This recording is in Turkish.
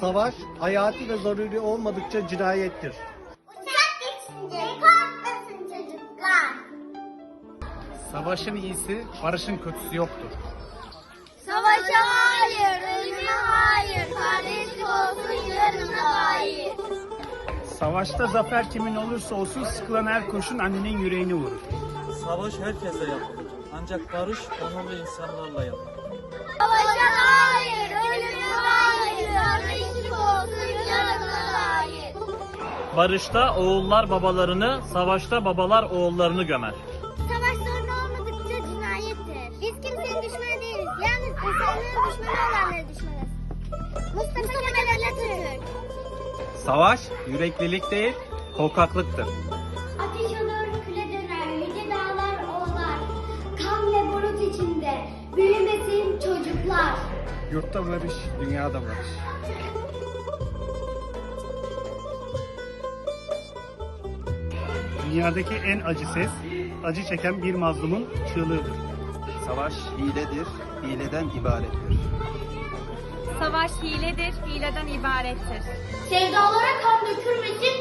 Savaş hayati ve zaruri olmadıkça cinayettir. Uçak geçince korkmasın çocuklar. Savaşın iyisi, barışın kötüsü yoktur. Savaşa hayır, ölüme hayır, kardeşlik olsun yarına hayır. Savaşta zafer kimin olursa olsun sıkılan her kurşun annenin yüreğini vurur. Savaş herkese yapılır. Ancak barış onurlu insanlarla yapılır. Savaşa Barışta oğullar babalarını, savaşta babalar oğullarını gömer. Savaş sorunu olmadıkça cinayettir. Biz kimsenin düşmanı değiliz. Yalnız insanlığın düşmanı olanları düşmanız. Mustafa Kemal Atatürk. Savaş yüreklilik değil, korkaklıktır. Ateş olur, küle döner, yüce dağlar oğlar. Kan ve barut içinde büyümesin çocuklar. Yurtta barış, dünyada barış. Dünyadaki en acı ses, acı çeken bir mazlumun çığlığıdır. Savaş hiledir, hileden ibarettir. Savaş hiledir, hileden ibarettir. Sevdalara kan dökülmesin.